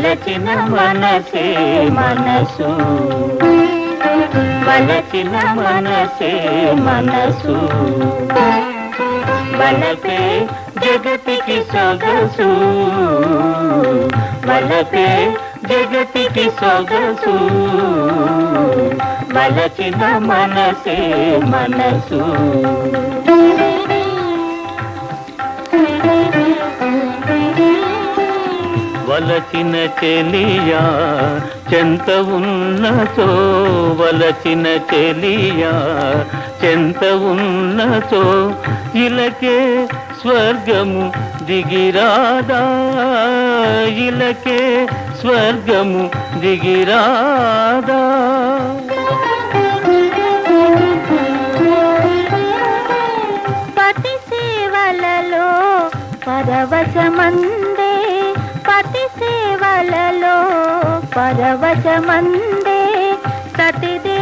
వలచిన మనసే మనసు. వలచిన మనసే మనసు. వలపే జగతికి సొగసు. వలపే జగతికి సొగసు. వలచిన మనసే మనసు. Thank you. వలచిన చెలియా చెంత ఉన్నచో వలచిన చెలియా చెంత ఉన్నచో ఇలకే స్వర్గము దిగిరాదా ఇలకే స్వర్గము దిగిరాదా. పతి సేవలలో పరవశమన్న సేవలలో పరవశమందే సతిదే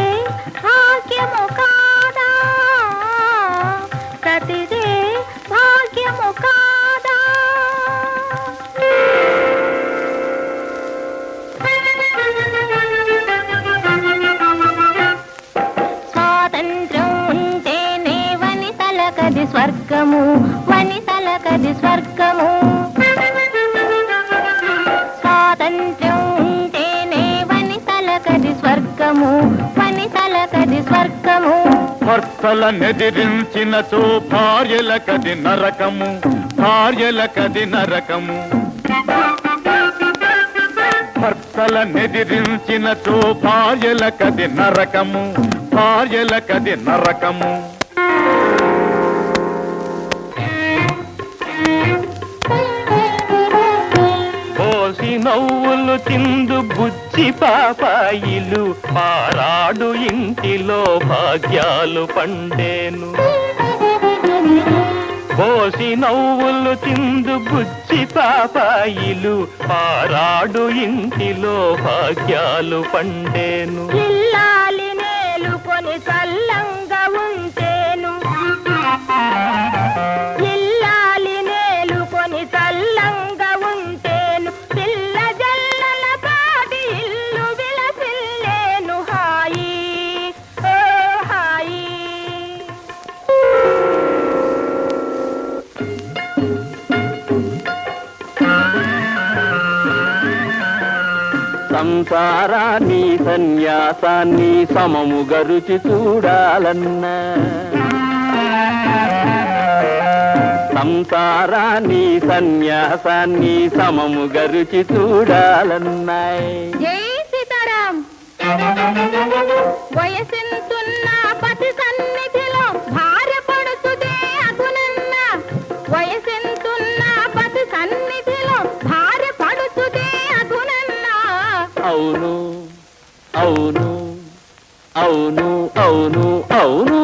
భాగ్యము కాదా సతిదే భాగ్యము కాదా స్వాతంత్రం ఉంటేనే వనితలకది స్వర్గము వనితలకది స్వర్గము వనితలకది స్వర్గము పని వనితలకది స్వర్గము. భర్తల నెదిరించినచో భార్యలకది నరకము భార్యలకది నరకము. భర్తల నెదిరించినచో భార్యలకది నరకము భార్యలకది నరకము. కోసి నవ్వులు తిందు బుచ్చి పాపాయిలు పారాడు ఇంటిలో భాగ్యాలు పండేను. పోసి నవ్వులు తిందు బుచ్చి పాపాయిలు పారాడు ఇంటిలో భాగ్యాలు పండేను. ఇల్లాలి నేలుకొని చల్లంగా ఉంటేను. సంసారాన్ని సన్యాసాన్ని సమము గరుచి చూడాలన్నా. సంసారాన్ని సన్యాసాన్ని సమము గరుచి చూడాలన్నాయి జై సీతారాం. వయసెంతున్న అవును అవును అవును అవును అవును.